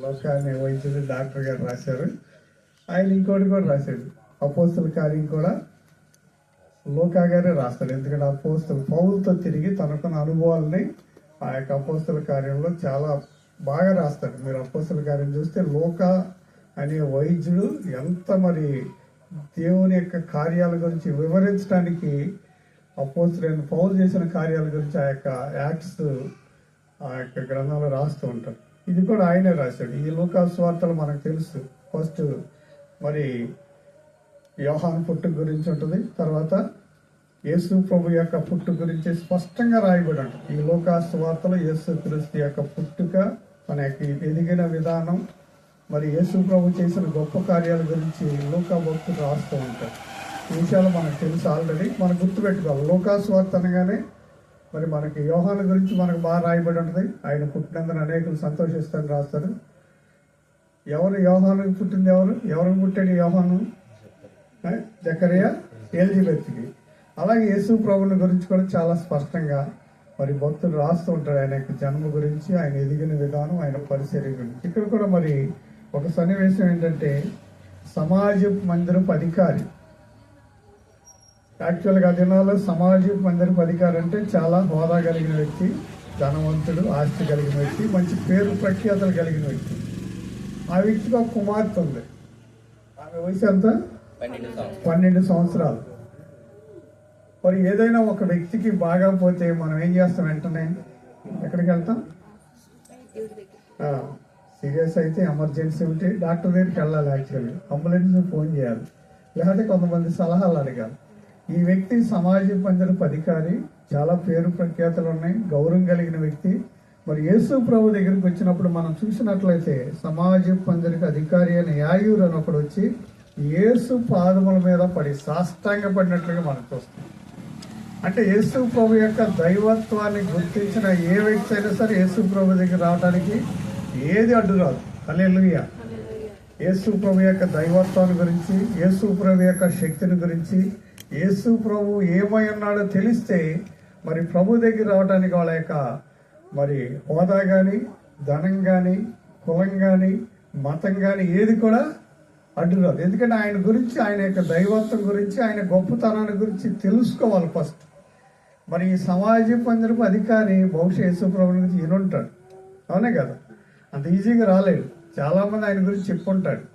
లోకాన్ని వహించింది డాక్టర్ గారు రాశారు. ఆయన ఇంకోటి కూడా రాశాడు. అపోస్తుల కార్యం కూడా లోకా గారే రాస్తాడు ఎందుకంటే అపోస్తులు పౌరులతో తిరిగి తనకున్న అనుభవాల్ని ఆ యొక్క అపోస్తుల కార్యంలో చాలా బాగా రాస్తాడు మీరు అపోస్తుల కార్యం చూస్తే లోక అనే వైద్యుడు ఎంత మరి దేవుని యొక్క కార్యాల గురించి వివరించడానికి అపోస్తులైన పౌరులు చేసిన కార్యాల గురించి ఆ యొక్క యాక్ట్స్ ఆ యొక్క గ్రంథాలు రాస్తూ ఉంటారు. ఇది కూడా ఆయనే రాశాడు. ఈ లోకాస్వార్తలు మనకు తెలుసు. ఫస్ట్ మరి యోహాన్ పుట్టు గురించి ఉంటుంది. తర్వాత యేసు ప్రభు యొక్క పుట్టు గురించి స్పష్టంగా రాయబడి ఉంటుంది ఈ లోకాస్వార్తలు యేసు క్రీస్తు యొక్క పుట్టుక మన యొక్క ఎదిగిన విధానం మరి యేసు ప్రభు చేసిన గొప్ప కార్యాల గురించి లోకా భక్తులు రాస్తూ ఉంటారు. ఈ విషయాలు మనకు తెలుసు ఆల్రెడీ. మనం గుర్తుపెట్టుకోవాలి. లోకాస్వార్త అనగానే మరి మనకి యోహాను గురించి మనకు బాగా రాయబడి ఉంటుంది. ఆయన పుట్టినందున అనేకులు సంతోషిస్తారని రాస్తారు. ఎవరు యోహాను పుట్టింది ఎవరు? ఎవరు పుట్టాడు యోహాను? ఆ, జకరియా? ఎలిజబెత్కి. అలాగే యేసు ప్రభుని గురించి కూడా చాలా స్పష్టంగా మరి భక్తులు రాస్తూ ఉంటారు. ఆయన యొక్క జన్మ గురించి ఆయన ఎదిగిన విధానం ఆయన పరిచర్య గురించి. ఇక్కడ కూడా మరి ఒక సన్నివేశం ఏంటంటే సమాజ మందిరపు అధికారి యాక్చువల్గా ఆ దినాల్లో సమాజ మందిరపు అధికారి అంటే చాలా హోదా కలిగిన వ్యక్తి ధనవంతుడు ఆస్తి కలిగిన వ్యక్తి మంచి పేరు ప్రఖ్యాతలు కలిగిన వ్యక్తి. ఆ వ్యక్తికి ఒక కుమార్తె ఉంది. ఆమె వయసు ఎంత? పన్నెండు సంవత్సరాలు. పన్నెండు సంవత్సరాలు. మరి ఏదైనా ఒక వ్యక్తికి బాగా పోతే మనం ఏం చేస్తాం వెంటనే? ఎక్కడికి వెళ్తాం? సీరియస్ అయితే ఎమర్జెన్సీ ఉంటే డాక్టర్ దగ్గరికి వెళ్ళాలి యాక్చువల్లీ అంబులెన్స్ ఫోన్ చేయాలి. లేకపోతే కొంతమంది సలహాలు అడగాలి. ఈ వ్యక్తి సమాజ పంజరపు అధికారి చాలా పేరు ప్రఖ్యాతులు ఉన్నాయి గౌరవం కలిగిన వ్యక్తి. మరి యేసు ప్రభు దగ్గరికి వచ్చినప్పుడు మనం చూసినట్లయితే సమాజ పంజరికి అధికారి అయిన యాయూర్ అని ఒకడు వచ్చి యేసు పాదముల మీద పడి సాష్టాంగ పడినట్లుగా మనం చూస్తాం అంటే యేసు ప్రభు యొక్క దైవత్వాన్ని గుర్తించిన ఏ వ్యక్తి అయినా సరే యేసు ప్రభు దగ్గర రావడానికి ఏది అడ్డు రాదు. హల్లెలూయా. యేసు ప్రభు యొక్క దైవత్వాన్ని గురించి యేసు ప్రభు యొక్క శక్తిని గురించి యేసు ప్రభు ఏమై ఉన్నాడో తెలిస్తే మరి ప్రభు దగ్గర రావడానికి వాళ్ళ యొక్క మరి హోదా కానీ ధనం కానీ కులం కానీ మతం కానీ ఏది కూడా అడ్డు రాదు. ఎందుకంటే ఆయన గురించి ఆయన యొక్క దైవత్వం గురించి ఆయన గొప్పతనాన్ని గురించి తెలుసుకోవాలి ఫస్ట్. మరి ఈ సమాజ పంజరపు అధికారి బహుశా యేసుప్రభు గురించి ఈయనుంటాడు అవునే కదా? అంత ఈజీగా రాలేడు చాలామంది ఆయన గురించి చెప్పుకుంటాడు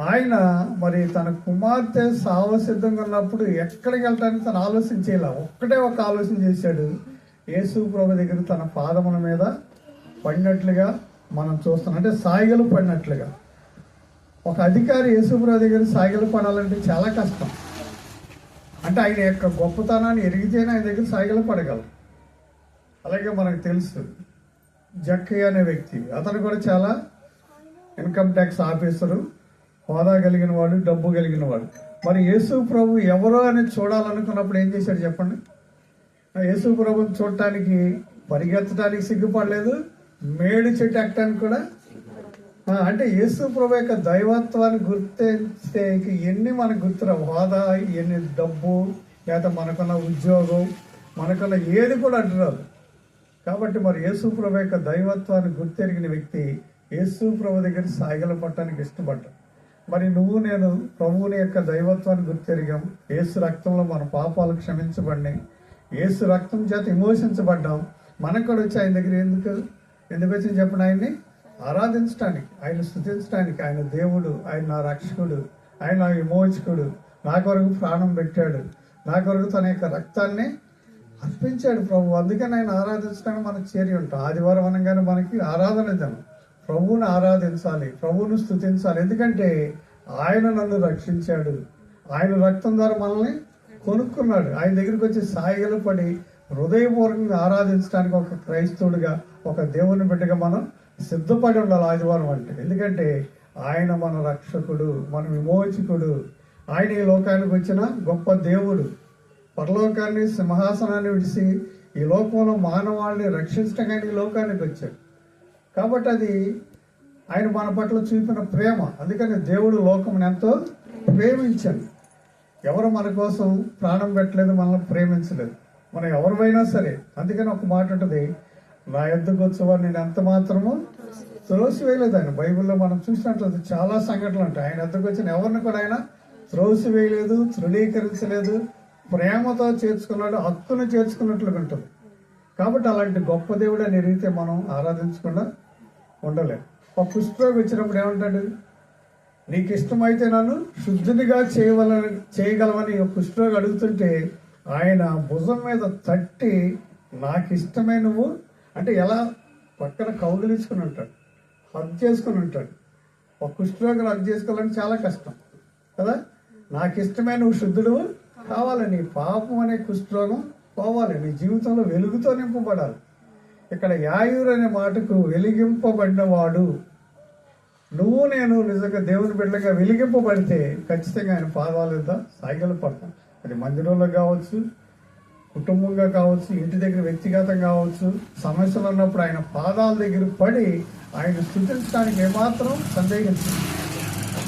ఆయన మరి తన కుమార్తె సావసిద్ధంగా ఉన్నప్పుడు ఎక్కడికి వెళ్ళడానికి తను ఆలోచన చేయలే. ఒక్కటే ఒక ఆలోచన చేశాడు. యేసు ప్రభు దగ్గర తన పాదముల మీద పడినట్లుగా మనం చూస్తున్నాం. అంటే సాయిగలు పడినట్లుగా. ఒక అధికారి యేసుప్రభు దగ్గర సాగిలు పడాలంటే చాలా కష్టం. అంటే ఆయన యొక్క గొప్పతనాన్ని ఎరిగితేనే ఆయన దగ్గర సాగిలు పడగలం. అలాగే మనకు తెలుసు జక్కయ్య అనే వ్యక్తి అతను కూడా చాలా ఇన్కమ్ ట్యాక్స్ ఆఫీసరు. హోదా కలిగిన వాడు డబ్బు కలిగిన వాడు. మరి యేసు ప్రభు ఎవరో అని చూడాలనుకున్నప్పుడు ఏం చేశాడు చెప్పండి? యేసు ప్రభుని చూడటానికి పరిగెత్తడానికి సిగ్గుపడలేదు. మేడు చెట్టు ఎక్కడానికి కూడా అంటే యేసు ప్రభు యొక్క దైవత్వాన్ని గుర్తించే ఎన్ని మనకు గుర్తురావు హోదా ఎన్ని డబ్బు లేదా మనకున్న ఉద్యోగం మనకున్న ఏది కూడా అంటున్నారు. కాబట్టి మరి యేసు ప్రభు యొక్క దైవత్వాన్ని గుర్తెరిగిన వ్యక్తి యేసు ప్రభు దగ్గర సాగిల పట్టడానికి ఇష్టపడ్డాడు. మరి నువ్వు నేను ప్రభువుని యొక్క దైవత్వాన్ని గుర్తెరిగాం. ఏసు రక్తంలో మన పాపాలు క్షమించబడినాయి. ఏసు రక్తం చేత విమోచించబడ్డాం మనకు కూడా వచ్చి ఆయన దగ్గర ఎందుకు? ఎందుకు వచ్చింది చెప్పండి ఆయన్ని? ఆరాధించడానికి ఆయన స్థుతించడానికి ఆయన దేవుడు ఆయన నా రక్షకుడు ఆయన నా విమోచకుడు. నా కొరకు ప్రాణం పెట్టాడు. నా కొరకు తన యొక్క రక్తాన్ని అర్పించాడు ప్రభు. అందుకని ఆయన ఆరాధించడానికి మనకు చేరి ఉంటాం. ఆదివారం అనగానే మనకి ఆరాధన దినం. ప్రభువుని ఆరాధించాలి ప్రభువును స్థుతించాలి ఎందుకంటే ఆయన నన్ను రక్షించాడు. ఆయన రక్తం ద్వారా మనల్ని కొనుక్కున్నాడు. ఆయన దగ్గరికి వచ్చి సాయిగలు పడి హృదయపూర్వకంగా ఆరాధించడానికి ఒక క్రైస్తవుడిగా ఒక దేవుని బిడ్డగా మనం సిద్ధపడి ఉండాలి ఆదివారం అంటే. ఎందుకంటే ఆయన మన రక్షకుడు మన విమోచకుడు. ఆయన ఈ లోకానికి వచ్చిన గొప్ప దేవుడు. పరలోకాన్ని సింహాసనాన్ని విడిచి ఈ లోకంలో మానవాళ్ళని రక్షించడానికి ఈ లోకానికి వచ్చాడు. కాబట్టి అది ఆయన మన పట్ల చూపిన ప్రేమ. అందుకని దేవుడు లోకం ఎంతో ప్రేమించాడు. ఎవరు మన కోసం ప్రాణం పెట్టలేదు మనల్ని ప్రేమించలేదు. మనం ఎవరివైనా సరే అందుకని ఒక మాట ఉంటుంది నా ఎద్దుకు వచ్చేవారు నేను ఎంత మాత్రము త్రోసివేయలేదు ఆయన. బైబిల్లో మనం చూసినట్లయితే చాలా సంఘటనలు ఉంటాయి. ఆయన ఎద్దుకు వచ్చిన ఎవరిని కూడా ఆయన త్రోసివేయలేదు తృణీకరించలేదు. ప్రేమతో చేర్చుకున్నాడు హక్కును చేర్చుకున్నట్లుగా ఉంటుంది. కాబట్టి అలాంటి గొప్ప దేవుడు అని ఎరిగితే మనం ఆరాధించకుండా ఉండలేము ఒక పుష్పం ఇచ్చినప్పుడు ఏమంటాడు? నీకు ఇష్టమైతే నన్ను శుద్ధునిగా చేయవల చేయగలవని ఒక కుష్ఠరోగి అడుగుతుంటే ఆయన భుజం మీద తట్టి నాకు ఇష్టమే నువ్వు అంటే ఎలా? పక్కన కౌగిలించుకుని ఉంటాడు. హగ్ చేసుకుని ఉంటాడు. ఒక కుష్ఠరోగిని హగ్ చేసుకోవాలంటే చాలా కష్టం కదా? నాకు ఇష్టమే నువ్వు శుద్ధుడు కావాలి నీ పాపం అనే కుష్ఠరోగం పోవాలి. నీ జీవితంలో వెలుగుతో నింపబడాలి. ఇక్కడ యాయూర్ అనే మాటకు వెలిగింపబడినవాడు. నువ్వు నేను నిజంగా దేవుని బిడ్డగా వెలిగింపబడితే ఖచ్చితంగా ఆయన పాదాలు యొక్క పడతాం. అది మందిరంలో కావచ్చు కుటుంబంగా కావచ్చు ఇంటి దగ్గర వ్యక్తిగతం కావచ్చు సమస్యలు ఉన్నప్పుడు ఆయన పాదాల దగ్గర పడి ఆయన స్థుతించడానికి ఏమాత్రం సందేహించు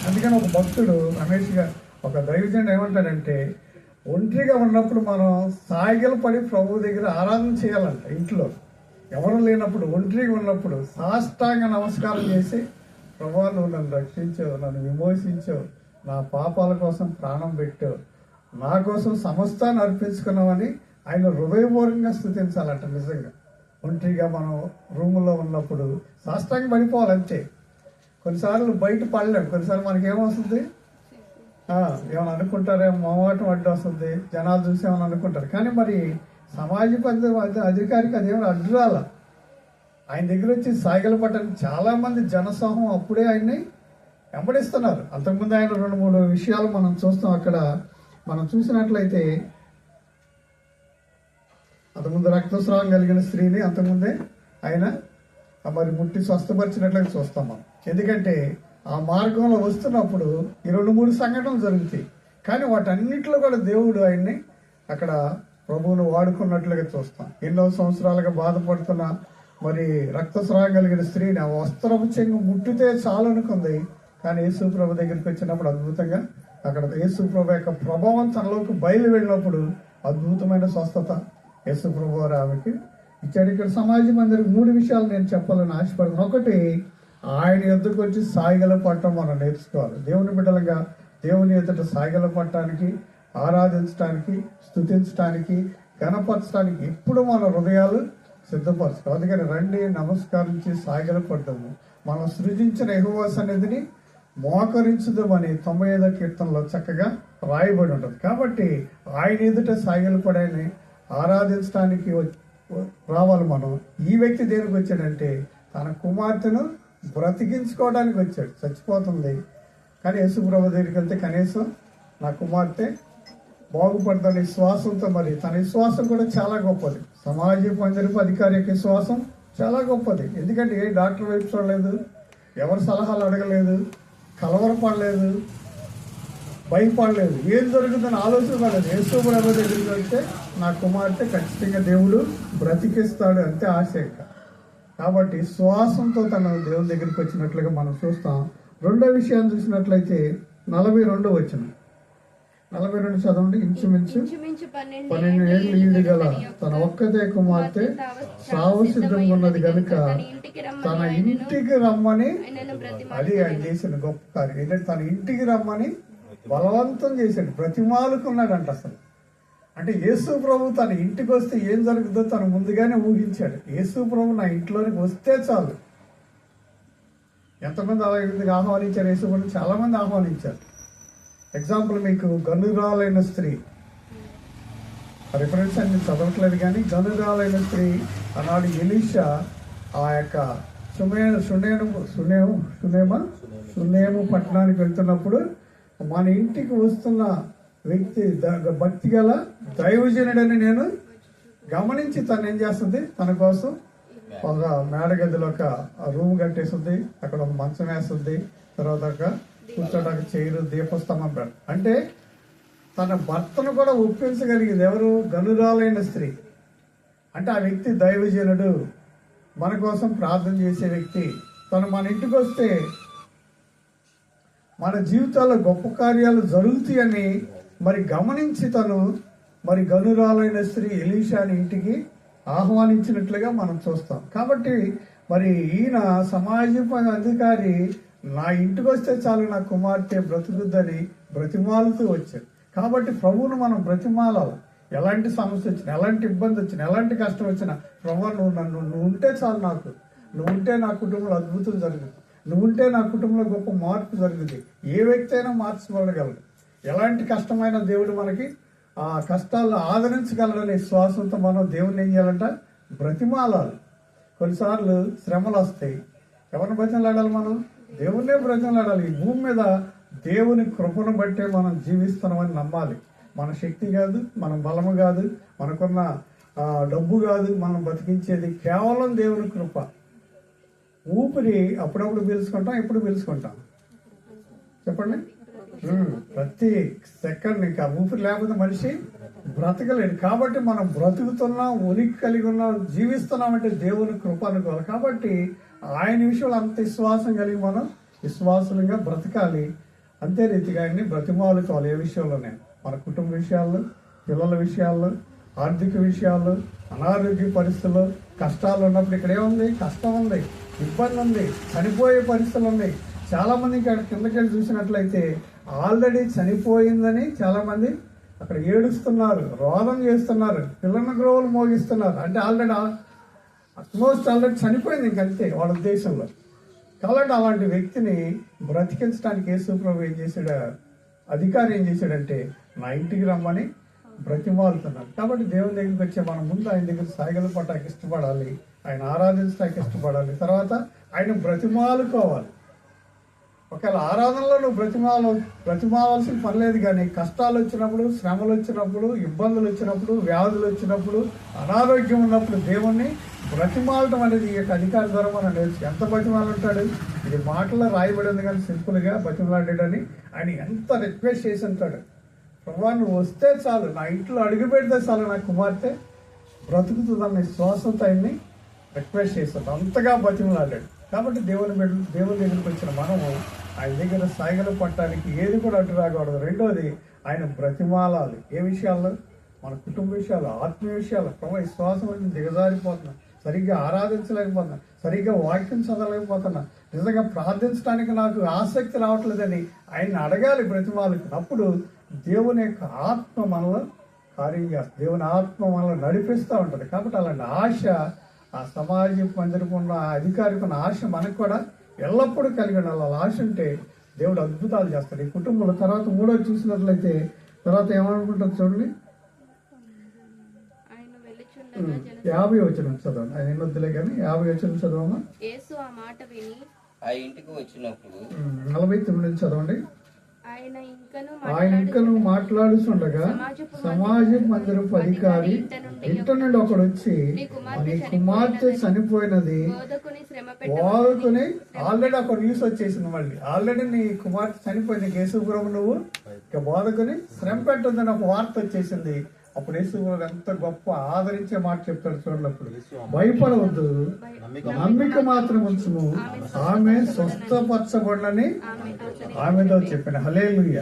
అందుకని ఒక భక్తుడు రమేష్ గారు ఒక దైవజనుడు ఏమంటాడంటే ఒంటరిగా ఉన్నప్పుడు మనం సాగిలు పడి ప్రభు దగ్గర ఆరాధన చేయాలంట ఇంట్లో. ఎవరు లేనప్పుడు ఒంటరిగా ఉన్నప్పుడు సాష్టాంగ నమస్కారం చేసి ప్రభా నువ్వు నన్ను రక్షించావు నన్ను విమోచించావు నా పాపాల కోసం ప్రాణం పెట్టావు నా కోసం సమస్తాన్ని అర్పించుకున్నామని ఆయన హృదయపూర్వకంగా స్థుతించాలంట నిజంగా. ఒంటరిగా మనం రూములో ఉన్నప్పుడు సాష్టాంగ పడిపోవాలి అంతే కొన్నిసార్లు బయట పడలేం. కొన్నిసార్లు మనకి ఏమొస్తుంది ఏమైనా అనుకుంటారేమో మొహమాటం అడ్డు వస్తుంది జనాలు చూసి ఏమైనా అనుకుంటారు. కానీ మరి సమాజ అధికారికి అదేమైనా అడ్డురాల ఆయన దగ్గర వచ్చి సాగిల పట్టని చాలామంది జనసమూహం అప్పుడే ఆయన్ని వెంబడిస్తున్నారు. అంతకుముందు ఆయన రెండు మూడు విషయాలు మనం చూస్తాం. అక్కడ మనం చూసినట్లయితే అంతకుముందు రక్తస్రావం కలిగిన స్త్రీని అంతకుముందే ఆయన మరి ముట్టి స్వస్థపరిచినట్లుగా చూస్తాం మనం. ఎందుకంటే ఆ మార్గంలో వస్తున్నప్పుడు ఈ రెండు మూడు సంఘటనలు జరుగుతాయి. కానీ వాటన్నిటిలో కూడా దేవుడు ఆయన్ని అక్కడ ప్రభువును వాడుకున్నట్లుగా చూస్తాం. ఎన్నో సంవత్సరాలుగా బాధపడుతున్న మరి రక్తస్రావం కలిగిన స్త్రీని ఆ వస్త్రపు చెంగు ముట్టితే చాలనుకుంది కానీ యేసు ప్రభు దగ్గరికి వచ్చినప్పుడు అద్భుతంగా అక్కడ యేసు ప్రభు యొక్క ప్రభావం తనలోకి బయలు వెళ్ళినప్పుడు అద్భుతమైన స్వస్థత యేసు ప్రభు వారు ఆమెకి ఇచ్చాడు. ఇక్కడ సమాజం అందరికి మూడు విషయాలు నేను చెప్పాలని ఆశపడుతున్నాను ఒకటి ఆయన ఎద్దుకు వచ్చి సాయిగల పట్టడం మనం నేర్చుకోవాలి. దేవుని బిడ్డలుగా దేవుని ఎదుట సాయిగల పట్టడానికి ఆరాధించడానికి స్థుతించడానికి గణపరచడానికి ఎప్పుడు మన హృదయాలు సిద్ధపరచుకోవాలి అందుకని రండి నమస్కరించి సాగిల పడ్డము మనం సృజించిన ఎగువ సన్నిధిని మోకరించుదామని తొంభై ఐదో కీర్తనలో చక్కగా రాయబడి ఉంటుంది. కాబట్టి ఆయన ఎదుట సాగిల పడని ఆరాధించడానికి రావాలి మనం. ఈ వ్యక్తి దేనికి వచ్చాడంటే తన కుమార్తెను బ్రతికించుకోవడానికి వచ్చాడు. చచ్చిపోతుంది. కానీ యేసుప్రభు దగ్గరికి వెళ్తే కనీసం నా కుమార్తె బాగుపడతాను విశ్వాసంతో మరి తన విశ్వాసం కూడా చాలా గొప్పది. సమాజ పంజరపు అధికారి యొక్క విశ్వాసం చాలా గొప్పది. ఎందుకంటే ఏ డాక్టర్ వైపు చూడలేదు ఎవరి సలహాలు అడగలేదు కలవరపడలేదు భయపడలేదు ఏం జరుగుతుందని ఆలోచన పడలేదు యేసు ప్రభు దగ్గరికి వెళ్తే నా కుమార్తె ఖచ్చితంగా దేవుడు బ్రతికిస్తాడు అంతే ఆశ కాబట్టి శ్వాసంతో తన దేవుని దగ్గరికి వచ్చినట్లుగా మనం చూస్తాం. రెండో విషయాన్ని చూసినట్లయితే నలభై రెండో వచ్చిన నలభై రెండు చదవండి ఇంచుమించు పన్నెండు ఏళ్ళు ఈడు గల తన ఒక్కతే కుమార్తె సావు సిద్ధంగా ఉన్నది కనుక తన ఇంటికి రమ్మని అది ఆయన చేసిన గొప్ప కార్యం. ఏంటంటే తన ఇంటికి రమ్మని బలవంతం చేశాడు. బ్రతిమాలుకున్నాడంట అసలు. అంటే యేసు ప్రభు తన ఇంటికి వస్తే ఏం జరుగుతుందో తను ముందుగానే ఊహించాడు. యేసు ప్రభు నా ఇంట్లోనికి వస్తే చాలు. ఎంతమంది అలా ఇంటికి ఆహ్వానించారు? యేసు ప్రభు చాలా మంది ఆహ్వానించారు. ఎగ్జాంపుల్ మీకు గనురాలైన స్త్రీ. రిఫరెన్స్ అన్ని చదవట్లేదు కానీ గనురాలైన స్త్రీ ఆనాడు ఎలీషా. ఆ యొక్క సుమే సునేను సునేము సునేమ? సునేము పట్టణానికి వెళ్తున్నప్పుడు మన ఇంటికి వస్తున్న వ్యక్తి భక్తి గల దైవజనుడని నేను గమనించి తను ఏం చేస్తుంది? తన కోసం ఒక మేడగదిలో ఒక రూమ్ కట్టేస్తుంది. అక్కడ ఒక మంచం వేస్తుంది. తర్వాత ఒక కూర్చోడానికి చైరు దీపస్తంభం పెడతాం అంటే తన భర్తను కూడా ఒప్పించగలిగింది ఎవరు? గనురాలైన స్త్రీ. అంటే ఆ వ్యక్తి దైవజనుడు. మన కోసం ప్రార్థన చేసే వ్యక్తి. తను మన ఇంటికి వస్తే మన జీవితాల్లో గొప్ప కార్యాలు జరుగుతాయని మరి గమనించి తను మరి గనురాలైన స్త్రీ ఎలీషాని ఇంటికి ఆహ్వానించినట్లుగా మనం చూస్తాం. కాబట్టి మరి ఈయన సమాజ అధికారి నా ఇంటికి వస్తే చాలు నా కుమార్తె బ్రతుకుద్దని బ్రతిమాలుతూ వచ్చారు కాబట్టి ప్రభువును మనం బ్రతిమాలాలి. ఎలాంటి సమస్య వచ్చినా ఎలాంటి ఇబ్బంది వచ్చినా ఎలాంటి కష్టం వచ్చినా ప్రభు నువ్వు నన్ను నువ్వు ఉంటే చాలు నాకు. నువ్వు ఉంటే నా కుటుంబంలో అద్భుతం జరుగుతుంది నువ్వు ఉంటే నా కుటుంబంలో గొప్ప మార్పు జరుగుతుంది ఏ వ్యక్తి అయినా మార్చబడగలడు ఎలాంటి కష్టమైన దేవుడు మనకి ఆ కష్టాలను ఆదరించగలడనే విశ్వాసంతో మనం దేవుడిని ఏం చేయాలంట? బ్రతిమాలాలి. కొన్నిసార్లు శ్రమలు వస్తాయి. ఎవరిని బతిమలాడాలి మనం? దేవుణ్ణే బ్రతిమలాడాలి. ఈ భూమి మీద దేవుని కృపను బట్టే మనం జీవిస్తున్నామని నమ్మాలి. మన శక్తి కాదు మన బలము కాదు మనకున్న డబ్బు కాదు మనం బతికించేది కేవలం దేవుని కృప. ఊపిరి అప్పుడప్పుడు పీల్చుకుంటాం ఎప్పుడు పీల్చుకుంటాం? చెప్పండి. ప్రతి సెకండ్ ఇంకా ఊపిరి లేకపోతే మనిషి బ్రతకలేడు. కాబట్టి మనం బ్రతుకుతున్నాం ఉనికి కలిగి ఉన్నాం జీవిస్తున్నామంటే దేవుని కృప అనుకోవాలి. కాబట్టి ఆయన విషయంలో అంత విశ్వాసం కలిగి మనం విశ్వాసులుగా బ్రతకాలి. అంతే రీతిగా ఆయన్ని బ్రతిమాలుకోవాలి ఏ విషయంలోనే. మన కుటుంబ విషయాల్లో పిల్లల విషయాల్లో ఆర్థిక విషయాల్లో అనారోగ్య పరిస్థితుల్లో కష్టాలు ఉన్నప్పుడు ఇక్కడ ఏముంది కష్టం ఉంది ఇబ్బంది ఉంది చనిపోయే పరిస్థితులు ఉన్నాయి చాలామంది ఇక్కడ కిందకి వెళ్ళి చూసినట్లయితే ఆల్రెడీ చనిపోయిందని చాలామంది అక్కడ ఏడుస్తున్నారు రోదం చేస్తున్నారు పిల్లల గ్రోవులు మోగిస్తున్నారు. అంటే ఆల్రెడీ అట్మోస్ట్ ఆల్రెడీ చనిపోయింది ఇంకంతే వాళ్ళ ఉద్దేశంలో. కాబట్టి అలాంటి వ్యక్తిని బ్రతికించడానికి యేసుప్రభు ఏం చేశాడు? అధికారి ఏం చేశాడంటే నా ఇంటికి రమ్మని బ్రతిమాలుతున్నారు కాబట్టి దేవుని దగ్గరికి వచ్చే మనం ముందు ఆయన దగ్గర సాగలు పట్టడానికి ఇష్టపడాలి ఆయన ఆరాధించడానికి ఇష్టపడాలి తర్వాత ఆయన బ్రతిమాలుకోవాలి. ఒకవేళ ఆరాధనలో నువ్వు బ్రతిమాల బ్రతిమావాల్సిన పని లేదు కానీ కష్టాలు వచ్చినప్పుడు శ్రమలు వచ్చినప్పుడు ఇబ్బందులు వచ్చినప్పుడు వ్యాధులు వచ్చినప్పుడు అనారోగ్యం ఉన్నప్పుడు దేవుణ్ణి బ్రతిమాలటం అనేది ఈ యొక్క అధికార ద్వారా మనం నేర్చు ఎంత బ్రతిమాలంటాడు? ఇది మాటల్లో రాయబడింది కానీ సింపుల్గా బ్రతిమలాడాడని ఆయన ఎంత రిక్వెస్ట్ చేసి ఉంటాడు. ప్రభా నువ్వు వస్తే చాలు నా ఇంట్లో అడుగు పెడితే చాలు నా కుమార్తె బ్రతుకుతుందన్న విశ్వాసంతో ఆయన్ని రిక్వెస్ట్ చేస్తాడు అంతగా బతిమలాడాడు కాబట్టి దేవుని దేవుని దగ్గరికి వచ్చిన మనము ఆయన దగ్గర సాయగలు పట్టడానికి ఏది కూడా అడ్డు రాకూడదు. రెండోది ఆయన బ్రతిమాలాలి. ఏ విషయాల్లో? మన కుటుంబ విషయాలు ఆత్మీయ విషయాలు. ప్రభు విశ్వాసం వచ్చి దిగజారిపోతున్నా. సరిగ్గా ఆరాధించలేకపోతున్నా. సరిగ్గా వాక్యం చదవలేకపోతున్నా. నిజంగా ప్రార్థించడానికి నాకు ఆసక్తి రావట్లేదని ఆయన్ని అడగాలి బ్రతిమాలకి. అప్పుడు దేవుని యొక్క ఆత్మ మనలో కార్యం చేస్తుంది. దేవుని ఆత్మ మనలో నడిపిస్తూ ఉంటుంది. కాబట్టి అలాంటి ఆశ ఆ సమాజం మందిరకు ఉన్న ఆ అధికారికి ఆశ మనకు కూడా ఎల్లప్పుడూ కలిగి ఉండాలి అలా ఆశ ఉంటే దేవుడు అద్భుతాలు చేస్తాడు. ఈ కుటుంబంలో తర్వాత మూడో చూసినట్లయితే తర్వాత ఏమనుకుంటారు చూడండి? యాభై వచ్చిన చదవండి. ఆయన ఎన్నొద్దులే కానీ యాభై వచ్చిన చదవమా? యేసు ఆ మాట విని ఆ ఇంటికి వచ్చినప్పుడు నలభై తొమ్మిది చదవండి. ఆయన ఇంకను మాట్లాడుతుండగా సమాజ మందిరపు అధికారి ఇంట నుండి ఒకడు వచ్చి నీ కుమార్తె చనిపోయినది వాడుకుని ఆల్రెడీ ఒక న్యూస్ వచ్చేసింది మళ్ళీ. ఆల్రెడీ నీ కుమార్తె చనిపోయింది కేశవపురం నువ్వు. ఇక బోధకుని శ్రమ పెట్టొద్దని ఒక వార్త వచ్చేసింది. అప్పుడు యేసుప్రభు ఎంత గొప్ప ఆదరించే మాట చెప్తాడు చూడండి అప్పుడు భయపడవద్దు. నమ్మిక మాత్రం ఉంచుము. ఆమె స్వస్థపరచబడని ఆమెతో చెప్పిన. హలేలుయ్య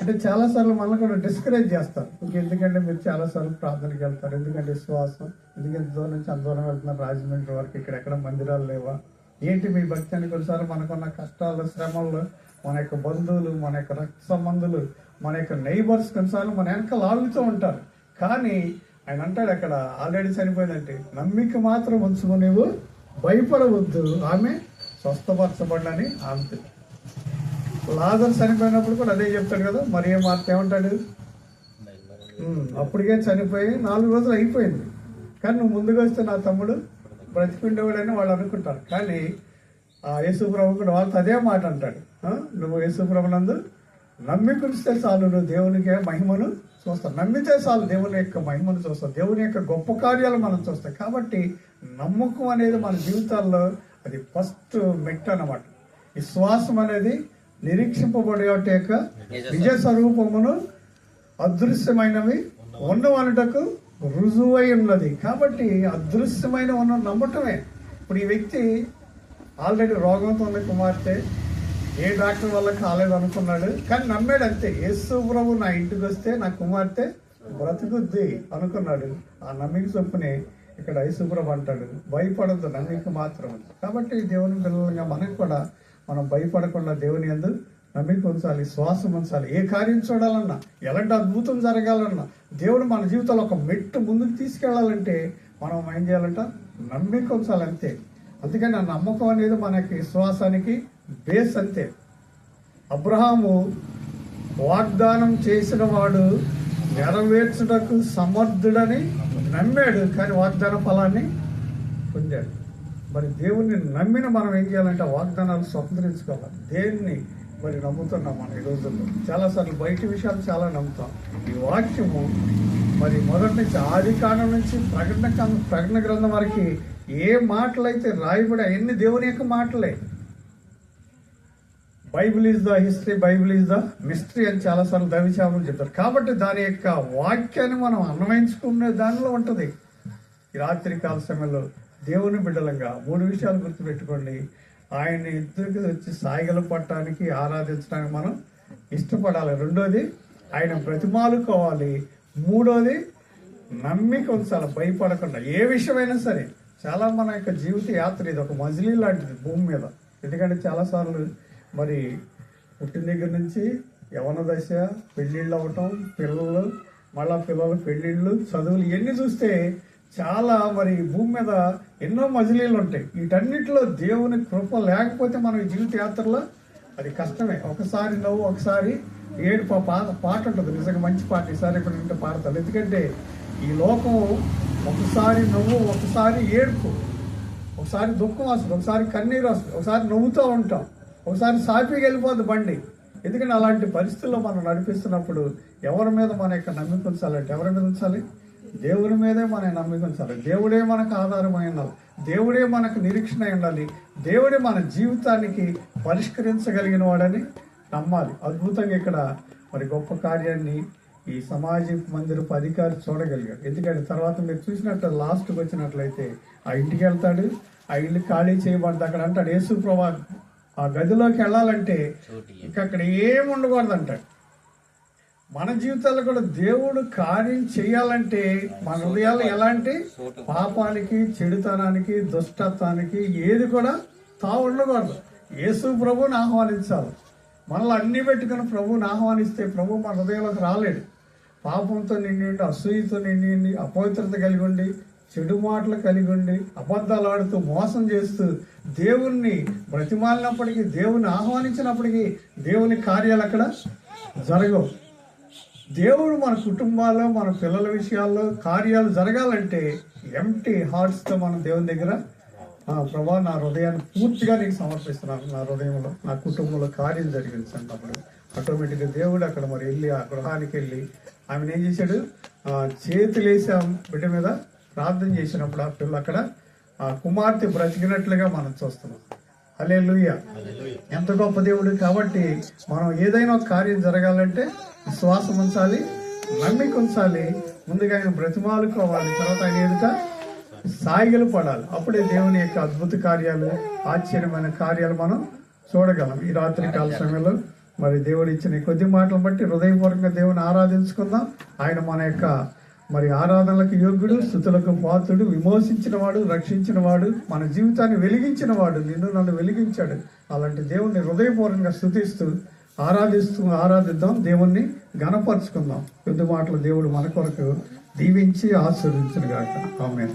అంటే చాలా సార్లు మనల్ని కూడా డిస్కరేజ్ చేస్తారు. ఎందుకంటే మీరు చాలా సార్లు ప్రార్థనకి వెళ్తారు. ఎందుకంటే విశ్వాసం. ఎందుకంటే దూరం నుంచి అంత దూరం వెళ్తున్నారు రాజమండ్రి వరకు ఇక్కడ ఎక్కడ మందిరాలు లేవా? ఏంటి మీ భక్తి అని కొన్నిసార్లు మనకున్న కష్టాలు శ్రమలు మన యొక్క బంధువులు మన యొక్క రక్త సంబంధులు మన యొక్క నైబర్స్ కొన్నిసార్లు మన వెనక లాగుతూ ఉంటారు. కానీ ఆయన అంటాడు అక్కడ ఆల్రెడీ చనిపోయిందంటే నమ్మిక మాత్రం ఉంచుకునేవు భయపడవద్దు ఆమె స్వస్థపరచబడని ఆమె లాజర్ చనిపోయినప్పుడు కూడా అదే చెప్తాడు కదా మరి ఏ మాట ఏమంటాడు? అప్పటికే చనిపోయి నాలుగు రోజులు అయిపోయింది. కానీ నువ్వు ముందుగా వస్తే నా తమ్ముడు బ్రతికుండేవాడని వాళ్ళు అనుకుంటారు. కానీ ఆ యేసుప్రభు కూడా వాళ్ళతో అదే మాట అంటాడు. నువ్వు యేసుప్రభునందు నమ్మి పిలిస్తే చాలు నువ్వు దేవునికే మహిమను చూస్తాం. నమ్మితే చాలు దేవుని యొక్క మహిమను చూస్తాం. దేవుని యొక్క గొప్ప కార్యాలు మనం చూస్తాం. కాబట్టి నమ్మకం అనేది మన జీవితాల్లో అది ఫస్ట్ మెట్ అన్నమాట. విశ్వాసం అనేది నిరీక్షింపబడే యొక్క నిజ స్వరూపమును అదృశ్యమైనవి ఉన్నవనుటకు రుజువై ఉన్నది. కాబట్టి అదృశ్యమైన ఉన్న నమ్మటమే. ఇప్పుడు ఈ వ్యక్తి ఆల్రెడీ రోగంతో ఉన్న కుమార్తె ఏ డాక్టర్ వల్ల కాలేదు అనుకున్నాడు కానీ నమ్మాడు అంతే. యేసు ప్రభు నా ఇంటికి వస్తే నా కుమార్తె బ్రతుకుద్ది అనుకున్నాడు. ఆ నమ్మిక చొప్పునే ఇక్కడ యేసుప్రభు అంటాడు భయపడద్దు నమ్మిక మాత్రం. కాబట్టి దేవుని పిల్లలుగా మనకు కూడా మనం భయపడకుండా దేవుని ఎందు నమ్మిక ఉంచాలి శ్వాసం ఉంచాలి. ఏ కార్యం చూడాలన్నా ఎలాంటి అద్భుతం జరగాలన్నా దేవుడు మన జీవితంలో ఒక మెట్టు ముందుకు తీసుకెళ్ళాలంటే మనం ఏం చేయాలంట? నమ్మిక ఉంచాలి అంతే అందుకని ఆ నమ్మకం అనేది మనకి విశ్వాసానికి బేస్ అంతే. అబ్రహాము వాగ్దానం చేసిన వాడు నెరవేర్చుటకు సమర్థుడని నమ్మాడు కానీ వాగ్దాన ఫలాన్ని పొందాడు. మరి దేవుణ్ణి నమ్మిన మనం ఏం చేయాలంటే వాగ్దానాలు స్వతంత్రించుకోవాలి. దేన్ని మరి నమ్ముతున్నాం మనం ఈ రోజుల్లో? చాలాసార్లు బయట విషయాలు చాలా నమ్ముతాం. ఈ వాక్యము మరి మొదటి నుంచి ఆది కాండం నుంచి ప్రకటన ప్రకటన గ్రంథం వరకు ఏ మాటలైతే రాయబడి అవన్నీ దేవుని యొక్క మాటలే. Bible is the history Bible is the mystery అని చాలాసార్లు దైవచాములు చెప్తారు. కాబట్టి దాని యొక్క వాక్యాన్ని మనం అన్వయించుకునే దానిలో ఉంటుంది. ఈ రాత్రి కాల సమయంలో దేవుని బిడ్డలంగా మూడు విషయాలు గుర్తుపెట్టుకోండి. ఆయన్ని ఎదురుకి వచ్చి సాయిగలు పట్టడానికి ఆరాధించడానికి మనం ఇష్టపడాలి. రెండోది ఆయన బ్రతిమాలుకోవాలి. మూడోది నమ్మిక ఉంచాలి భయపడకుండా. ఏ విషయమైనా సరే చాలా మన యొక్క జీవిత యాత్ర ఇది. ఒక మజిలీ లాంటిది భూమి మీద. ఎందుకంటే చాలాసార్లు మరి పుట్టిన దగ్గర నుంచి యవన దశ పెళ్ళిళ్ళు అవ్వటం పిల్లలు మళ్ళా పిల్లలు పెళ్ళిళ్ళు చదువులు ఇవన్నీ చూస్తే చాలా మరి భూమి మీద ఎన్నో మజిలీలు ఉంటాయి. వీటన్నిటిలో దేవుని కృప లేకపోతే మన జీవిత యాత్రలో అది కష్టమే. ఒకసారి నవ్వు ఒకసారి ఏడు పా- పాట పాట ఉంటుంది. నిజంగా మంచి పాట. ఈసారి ఇప్పుడు వింటే పాడతాను ఎందుకంటే ఈ లోకం ఒకసారి నవ్వు ఒకసారి ఏడుపు ఒకసారి దుఃఖం వస్తుంది ఒకసారి కన్నీరు వస్తుంది ఒకసారి నవ్వుతూ ఉంటాం. ఒకసారి సాఫీగా వెళ్ళిపోద్ది బండి. ఎందుకంటే అలాంటి పరిస్థితుల్లో మనం నడిపిస్తున్నప్పుడు ఎవరి మీద మన యొక్క నమ్మిక ఉంచాలంటే ఎవరి మీద ఉంచాలి? దేవుని మీదే మన నమ్మిక ఉంచాలి. దేవుడే మనకు ఆధారమై ఉండాలి. దేవుడే మనకు నిరీక్షణ ఉండాలి. దేవుడే మన జీవితానికి పరిష్కరించగలిగిన వాడని నమ్మాలి. అద్భుతంగా ఇక్కడ మరి గొప్ప కార్యాన్ని ఈ సమాజ మందిరపు అధికారి చూడగలిగాడు. ఎందుకంటే తర్వాత మీరు చూసినట్టు లాస్ట్కి వచ్చినట్లయితే ఆ ఇంటికి వెళ్తాడు ఆ ఇల్లు ఖాళీ చేయబడ్డది అక్కడ అంటాడు యేసు ప్రభా ఆ గదిలోకి వెళ్ళాలంటే ఇంకా అక్కడ ఏం ఉండకూడదు అంటాడు మన జీవితాల్లో కూడా దేవుడు కార్యం చేయాలంటే మన హృదయాలు ఎలాంటి పాపానికి చెడుతనానికి దుష్టత్వానికి ఏది కూడా తా ఉండకూడదు. యేసు ప్రభువుని ఆహ్వానించాలి. మనల్ని అన్ని పెట్టుకుని ప్రభువుని ఆహ్వానిస్తే ప్రభు మన హృదయంలోకి రాలేడు. పాపంతో నిండి ఉండి అసూయతో నిండి ఉండి అపవిత్రత కలిగి ఉండి చెడు మాటలు కలిగి ఉండి అబద్ధాలు ఆడుతూ మోసం చేస్తూ దేవుణ్ణి బ్రతిమాలినప్పటికీ దేవుని ఆహ్వానించినప్పటికీ దేవుని కార్యాలు అక్కడ జరగవు. దేవుడు మన కుటుంబాల్లో మన పిల్లల విషయాల్లో కార్యాలు జరగాలంటే ఎంటీ హార్ట్స్తో మనం దేవుని దగ్గర ప్రభా నా హృదయాన్ని పూర్తిగా నీకు సమర్పిస్తున్నాను. నా హృదయంలో నా కుటుంబంలో కార్యం జరిగించండి అప్పుడు. ఆటోమేటిక్గా దేవుడు అక్కడ మరి వెళ్ళి ఆ గృహానికి వెళ్ళి ఆమెను ఏం చేశాడు? చేతులు చేతులేసి బిడ్డ మీద ప్రార్థన చేసినప్పుడు ఆ పిల్ల అక్కడ ఆ కుమార్తె బ్రతికినట్లుగా మనం చూస్తున్నాం. అలే ఎంత గొప్ప దేవుడు కాబట్టి మనం ఏదైనా ఒక కార్యం జరగాలంటే విశ్వాసం ఉంచాలి నమ్మిక ఉంచాలి ముందుగా ఆయన బ్రతిమాలుకోవాలి తర్వాత ఆయన ఎదుట సాయిగలు పడాలి. అప్పుడే దేవుని యొక్క అద్భుత కార్యాలు ఆశ్చర్యమైన కార్యాలు మనం చూడగలం. ఈ రాత్రి కాల సమయంలో మరి దేవుడు ఇచ్చిన కొద్ది మాటలు బట్టి హృదయపూర్వకంగా దేవుని ఆరాధించుకుందాం. ఆయన మన యొక్క మరి ఆరాధనలకు యోగ్యుడు స్థుతులకు పాత్రుడు విమోచించిన వాడు రక్షించిన వాడు మన జీవితాన్ని వెలిగించిన వాడు నిన్ను నన్ను వెలిగించాడు. అలాంటి దేవుణ్ణి హృదయపూర్వకంగా స్థుతిస్తూ ఆరాధిస్తూ ఆరాధిద్దాం దేవుణ్ణి గణపరుచుకుందాం కొద్ది మాటలు దేవుడు మన కొరకు దీవించి ఆశీర్వించిన గాక ఆమె